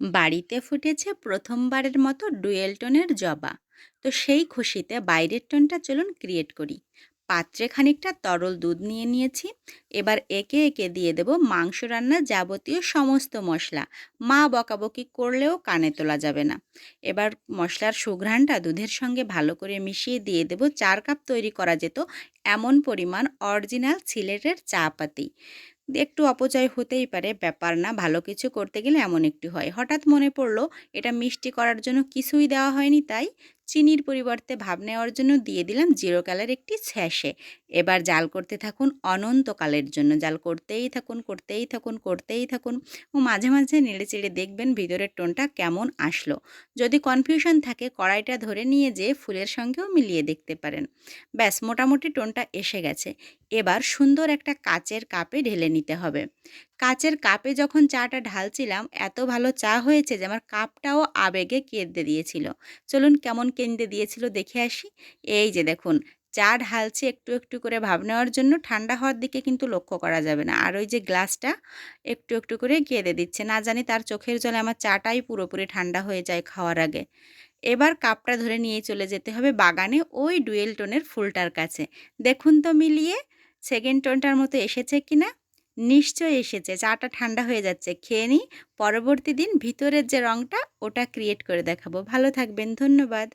বাড়িতে ফুটেছে প্রথমবারের মতো ডুয়েল টোনের জবা। তো সেই খুশিতে বাইরের টোনটা চলুন ক্রিয়েট করি। পাত্রে খানিকটা তরল দুধ নিয়ে নিয়েছি। এবার একে একে দিয়ে দেব মাংস রান্নার যাবতীয় সমস্ত মশলা। মা বকাবকি করলেও কানে তোলা যাবে না। এবার মশলার সুঘ্রাণটা দুধের সঙ্গে ভালো করে মিশিয়ে দিয়ে দেব চার কাপ তৈরি করা যেত এমন পরিমাণ অরিজিনাল সিলেটের চা পাতি একটু অপচয় হতেই পারে, ব্যাপার না। ভালো কিছু করতে গেলে এমন একটু হয়। হঠাৎ মনে পড়ল, এটা মিষ্টি করার জন্য কিছুই দেওয়া হয়নি, তাই চিনির পরিবর্তে ভাব নেওয়ার জন্য দিয়ে দিলাম জিরো কালার একটি ছ্যাঁশে এবার জাল করতে থাকুন অনন্তকালের জন্য। জাল করতেই থাকুন করতেই থাকুন করতেই থাকুন ও মাঝে মাঝে নেড়ে চেড়ে দেখবেন ভিতরের টোনটা কেমন আসলো। যদি কনফিউশন থাকে কড়াইটা ধরে নিয়ে যেয়ে ফুলের সঙ্গেও মিলিয়ে দেখতে পারেন। ব্যাস, মোটামুটি টোনটা এসে গেছে। এবার সুন্দর একটা কাচের কাপে ঢেলে নিতে হবে। কাচের কাপে যখন চাটা ঢালছিলাম, এত ভালো চা হয়েছে যে আমার কাপটাও আবেগে কেঁদে দিয়েছিল। চলুন কেমন কেঁদে দিয়েছিল দেখে আসি। এই যে দেখুন, চা ঢালছি একটু একটু করে ভাব নেওয়ার জন্য ঠান্ডা হওয়ার দিকে কিন্তু লক্ষ্য করা যাবে না। আর ওই যে গ্লাসটা একটু একটু করে কেঁদে দিচ্ছে। না জানি তার চোখের জলে আমার চাটাই পুরোপুরি ঠান্ডা হয়ে যায় খাওয়ার আগে। এবার কাপটা ধরে নিয়ে চলে যেতে হবে বাগানে ওই ডুয়েল টোনের ফুলটার কাছে। দেখুন তো মিলিয়ে, সেকেন্ড টোনটার মতো এসেছে কি না নিশ্চয়ই এসেছে, চাটা ঠান্ডা হয়ে যাচ্ছে। খেয়ে নিই পরবর্তী দিন ভিতরের যে রঙটা ওটা ক্রিয়েট করে দেখাবো। ভালো থাকবেন, ধন্যবাদ।